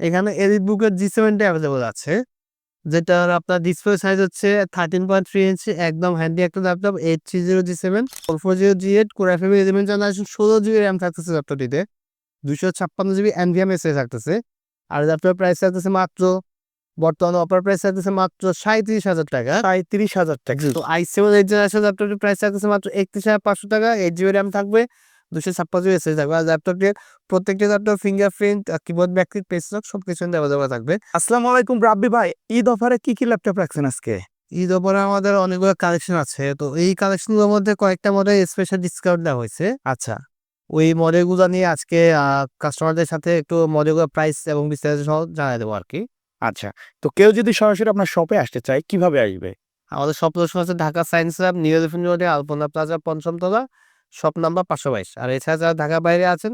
এখানে এডিট বুকের জি সেভেনটা অ্যাভেলেবল আছে। যেটার আপনার ডিসপ্লে সাইজ হচ্ছে থার্টিন পয়েন্ট থ্রি ইঞ্চি একদম হ্যান্ডি একটা laptop eight three zero G seven four four zero G eight core FM eleven generation ষোলো জিবি র্যাম থাকতেছে ল্যাপটপটিতে দুশো ছাপ্পান্ন জিবি এনভিএম এসে থাকতেছে। আর ল্যাপটপের প্রাইস থাকতেছে মাত্র বর্তমানে অপার প্রাইস থাকতেছে মাত্র সাঁত্রিশ হাজার টাকা। সাঁত্রিশ হাজার টাকা। তো আই সেভেন এইট জেনারেশন ল্যাপটপটির প্রাইস থাকতেছে মাত্র একত্রিশ হাজার পাঁচশো টাকা এইট জিবি র্যাম থাকবে দুশো ছাপ্পান্ন জিবি এসএস থাকবে আর ল্যাপটপটির প্রত্যেকটি laptop fingerprint keyboard backprint face lock সব কিছু অ্যাভেলেবল থাকবে। আসসালামু আলাইকুম রাব্বি ভাই ঈদ অফারে কি কি ল্যাপটপ রাখছেন আজকে? ঈদ ওপরে আমাদের অনেকগুলো কালেকশন আছে। তো এই কালেকশনগুলোর মধ্যে কয়েকটা মডেল স্পেশাল ডিসকাউন্ট দেওয়া হয়েছে। আচ্ছা। ওই মডেলগুলো নিয়ে আজকে কাস্টমারদের সাথে একটু মডেলগুলোর প্রাইস এবং বিস্তারিত সহ জানাই দেবো আর কি আচ্ছা। তো কেউ যদি সরাসরি আপনার শপে আসতে চায় কীভাবে আসবে? আমাদের সব লোকেশন আছে Dhaka science lab new elephant রোডে আলপনা প্লাজা পঞ্চমতলা। শপ নাম্বার পাঁচশো বাইশ আর এছাড়া যারা ঢাকার বাইরে আছেন,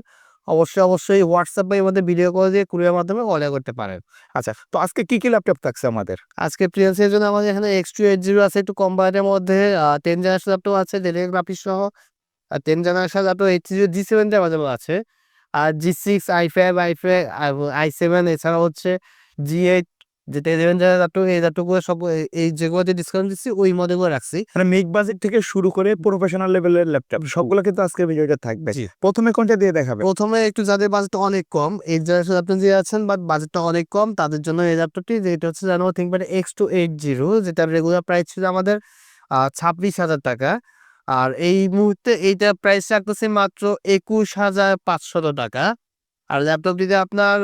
অবশ্যই অবশ্যই হোয়াটসঅ্যাপ বা মধ্যে ভিডিও কল দিয়ে কুরিয়ার মাধ্যমে অর্ডার করতে পারেন। আচ্ছা তো আজকে কি কি ল্যাপটপ থাকছে আমাদের? আজকে প্রিন্সের জন্য আমাদের এখানে এক্স টু এইট জিরো আছে, একটু কম বাজেটের মধ্যে টেন জেনারেশন ল্যাপটপ আছে ডেলিভারি গ্রাফিক্স সহ আর ten generation laptop eight zero G সেভেনটা available আছে। আর G six I five I five I seven এছাড়া হচ্ছে জি এইট যেটা ইলেভেন জেনারেল এই ল্যাপটপগুলো সব এই- যেগুলোতে ডিসকাউন্ট দিচ্ছি ওই মডেলগুলো রাখছি। মানে মিড বাজেট থেকে শুরু করে প্রফেশনাল লেভেলের ল্যাপটপ সবগুলো কিন্তু আজকে ভিডিওটা থাকবে। প্রথমে কোনটা দিয়ে দেখাবে প্রথমে একটু যাদের বাজেটটা অনেক কম এই জেনারেশন ল্যাপটপ যে আছেন বাট বাজেটটা অনেক কম তাদের জন্য এই ল্যাপটপটি যেটা হচ্ছে জানো ThinkPad X two eight zero যেটা রেগুলার প্রাইস ছিল আমাদের ছাব্বিশ হাজার টাকা। আর এই মুহূর্তে এইটা প্রাইস রাখতেছে মাত্র একুশ হাজার পাঁচশত টাকা। আর ল্যাপটপটিতে আপনার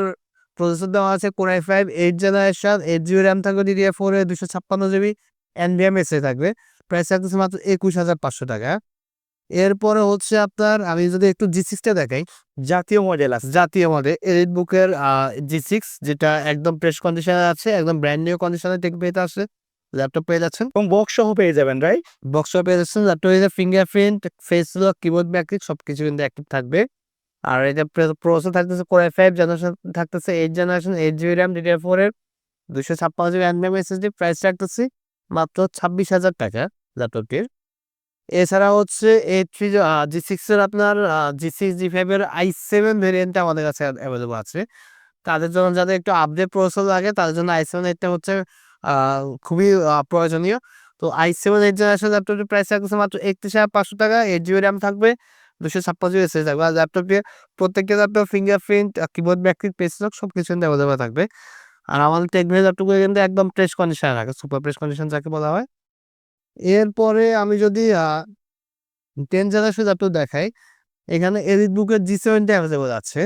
প্রসেসর দেওয়া আছে core i five eight generation eight GB RAM থাকবে ডিডিএ ফোর এ দুশো ছাপ্পান্ন জিবি এনভিএম এসে থাকবে। প্রাইস রাখতেছে মাত্র একুশ হাজার পাঁচশো টাকা। এরপরে হচ্ছে আপনার আমি যদি একটু জি সিক্সটা দেখাই। জাতীয় মডেল আছে। জাতীয় মডেল এলিট বুকের জি সিক্স যেটা একদম ফ্রেশ কন্ডিশনে আছে একদম ব্র্যান্ড নিউ কন্ডিশনে টেক পেতে আছে ল্যাপটপ পেয়ে যাচ্ছেন। এবং বক্স সহ পেয়ে যাবেন রাইট বক্স সহ পেয়ে যাচ্ছেন ল্যাপটপে fingerprint face lock keyboard backlit সব কিছু কিন্তু অ্যাক্টিভ থাকবে। আর এটা প্রসেসর থাকতেছে কোরআই ফাইভ জেনারেশন থাকতেছে eight generation eight GB RAM DDR four এর দুশো ছাপ্পান্ন জিবি এনএম এসএসডি প্রাইস রাখতেছি মাত্র ছাব্বিশ হাজার টাকা ল্যাপটপটির এছাড়া হচ্ছে এই থ্রি জি সিক্সের আপনার জি সিক্স জি ফাইভের আই সেভেন ভেরিয়েন্টটা আমাদের কাছে অ্যাভেলেবল আছে। তাদের জন্য যাদের একটু আপডেট প্রসেসর লাগে, তাদের জন্য আই সেভেন এইটটা হচ্ছে খুবই প্রয়োজনীয়। তো আই সেভেন এইট জেনারেশন ল্যাপটপটির প্রাইস থাকতেছে মাত্র একত্রিশ হাজার পাঁচশো টাকা এইট জিবি র্যাম থাকবে দুশো ছাপ্পান্ন জিবি থাকবে। আর ল্যাপটপটি প্রত্যেকটা laptop fingerprint keyboard backprint lock সব কিছু অ্যাভেলেবল থাকবে। আর আমাদের টেকনোলজি ল্যাপটপগুলো কিন্তু একদম প্রেস কন্ডিশনে রাখে সুপার প্রেস কন্ডিশন যাকে বলা হয়। এরপরে আমি যদি টেন জেনারেশন ল্যাপটপ দেখাই, এখানে এডিট বুকের জি সেভেনটা অ্যাভেলেবল আছে,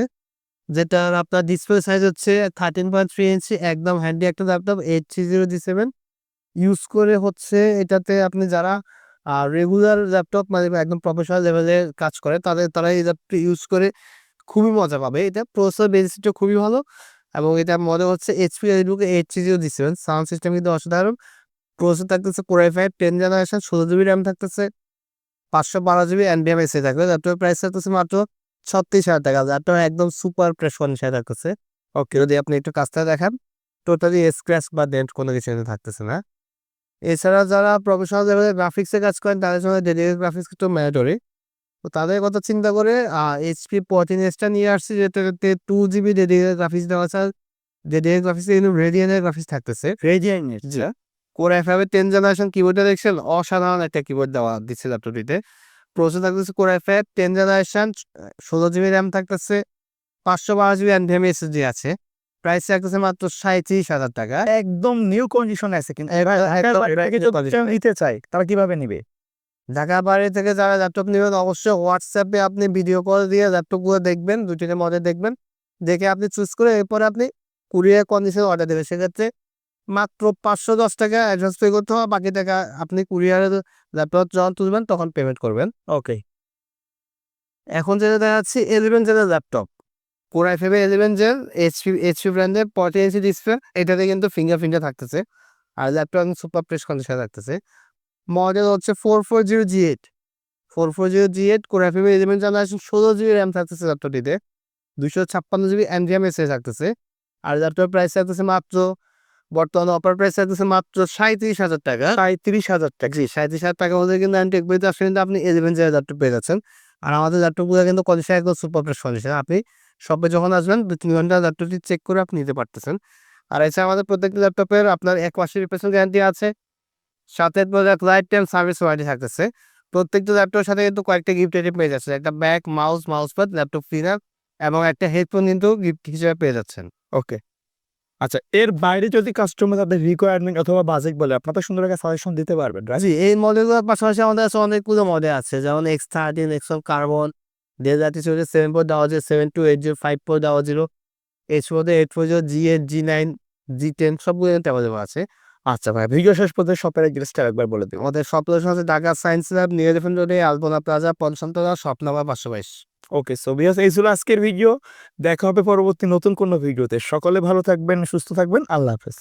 যেটার আপনার ডিসপ্লে সাইজ হচ্ছে থার্টিন পয়েন্ট থ্রি ইঞ্চি একদম হ্যান্ডি একটা laptop eight three zero G seven use করে হচ্ছে এটাতে আপনি যারা রেগুলার ল্যাপটপ মানে একদম প্রফেশনাল লেভেলে কাজ করে, তাদের, তারা এই ল্যাপটপ ইউজ করে খুবই মজা পাবে। এটা প্রসেসর বেনিফিটটা খুবই ভালো এবং এটা মনে হচ্ছে এইচপি এডিট বুকে eight three zero seven sound system কিন্তু অসাধারণ। প্রসেসর থাকতেছে core i five ten generation ষোলো জিবি র্যাম থাকতেছে, পাঁচশো বারো জিবি এনবিএম এসে থাকবে। ল্যাপটপের প্রাইস থাকতেছে মাত্র ছত্রিশ হাজার টাকা ল্যাপটপ একদম সুপার প্রেস কন্ডিশনে থাকতেছে। ওকে যদি আপনি একটু কাজটা দেখান টোটালি স্ক্র্যাচ বা ডেন্ট কোনো কিছু থাকতেছে না। এছাড়া যারা প্রফেশনাল লেভেলে গ্রাফিক্সে কাজ করেন তাদের জন্য ডেডিকেটেড গ্রাফিক্স একটু ম্যান্ডেটরি তো তাদের কথা চিন্তা করে এইচপি ফোরটিন এসটা নিয়ে আসছি যেটাতে টু জিবি ডেডিকেটেড গ্রাফিক্স দেওয়া আছে। ডেডিকেটেড গ্রাফিক্সে কিন্তু রেডিয়ানের গ্রাফিক্স থাকতেছে। জি। কোর এফ ফাইভের টেন জেনারেশন কিবোর্ডটা দেখছেন? অসাধারণ একটা কিবোর্ড দেওয়া দিচ্ছে ল্যাপটপটিতে প্রসেসর থাকতেছে কোর এফ টেন জেনারেশন ষোলো জিবি র্যাম থাকতেছে। পাঁচশো বারো জিবি এনভিএম এসএসডি আছে। প্রাইস থাকতেছে মাত্র সাঁত্রিশ হাজার টাকা। একদম নিউ কন্ডিশন আছে কিন্তু। নিতে চাই তারা কীভাবে নিবে? ঢাকা বাইরে থেকে যারা ল্যাপটপ নেবেন অবশ্যই হোয়াটসঅ্যাপে আপনি ভিডিও কল দিয়ে ল্যাপটপগুলো দেখবেন দুটিতে মডেল দেখবেন। দেখে আপনি চুজ করে এরপরে আপনি কুরিয়ার কন্ডিশন অর্ডার দেবেন। সেক্ষেত্রে মাত্র পাঁচশো দশ টাকা অ্যাডভান্স পে করতে হবে। বাকি টাকা আপনি কুরিয়ারে ল্যাপটপ যখন তুলবেন তখন পেমেন্ট করবেন। ওকে এখন যেটা দেখা যাচ্ছে eleven জেনের laptop core i five eleven gen HP HP ব্র্যান্ডের পঁয়ত্রিশ ইঞ্চি ডিসপ্লে এটাতে কিন্তু ফিঙ্গারপ্রিন্টে থাকতেছে। আর ল্যাপটপ সুপার প্রেস কন্ডিশনে থাকতেছে। মডেল হচ্ছে four four zero G eight four four zero G eight core i five eleven generation ষোলো জিবি র্যাম থাকতেছে ল্যাপটপটিতে দুশো ছাপ্পান্ন জিবি এনভিএম এসে থাকতেছে। আর ল্যাপটপের প্রাইস থাকতেছে মাত্র বর্তমানে অপার প্রাইস থাকতেছে মাত্র সাঁত্রিশ হাজার টাকা। সাঁত্রিশ হাজার টাকা। জি সাঁত্রিশ হাজার টাকা মধ্যে কিন্তু আসলে কিন্তু আপনি এলেভেন জেনারেল ল্যাপটপ পেয়ে যাচ্ছেন। আর আমাদের ল্যাপটপগুলো কিন্তু কন্ডিশন একদম সুপার প্রেস কন্ডিশন আপনি শপে যখন আসবেন, দু তিন ঘণ্টা ল্যাপটপটি চেক করে আপনি নিতে পারতেছেন। আর এছাড়া আমাদের প্রত্যেকটি ল্যাপটপের আপনার এক মাসের রিপ্লেসমেন্ট গ্যারান্টি আছে। সাথে product life time service warranty থাকতেছে। প্রত্যেকটা ল্যাপটপের সাথে কিন্তু কয়েকটা গিফট আইটেম পেয়ে যাচ্ছে একটা bag mouse mouse pad laptop cleaner এবং একটা হেডফোন কিন্তু গিফট হিসেবে পেয়ে যাচ্ছেন। ওকে আচ্ছা এর বাইরে যদি কাস্টমার তাদের রিকোয়ারমেন্ট অথবা বাজেট বলে, আপনার তো সুন্দর একটা সাজেশন দিতে পারবেন? জি, এই মডেলগুলোর পাশাপাশি আমাদের কাছে অনেকগুলো মডেল আছে, যেমন এক্স থার্টিন এক্সন কার্বন দেড় জাতি চলে সেভেন ফোর দেওয়া zero seven two eight zero five four দেওয়া zero H four eight four zero G eight G nine G ten সবগুলো অ্যাভেলেবল আছে। আচ্ছা ভাই ভিডিও শেষ পর্যন্ত শপের অ্যাড্রেসটা একবার বলে দিন আমাদের সব লোকেশন আছে Dhaka science lab new elephant রোডে আলপনা প্লাজা পঞ্চমতলা শপ নাম্বার পাঁচশো বাইশ। ওকে সো বিয়াস, এই ছিল আজকের ভিডিও দেখা হবে পরবর্তী নতুন কোনো ভিডিওতে সকলে ভালো থাকবেন, সুস্থ থাকবেন। আল্লাহ হাফেজ।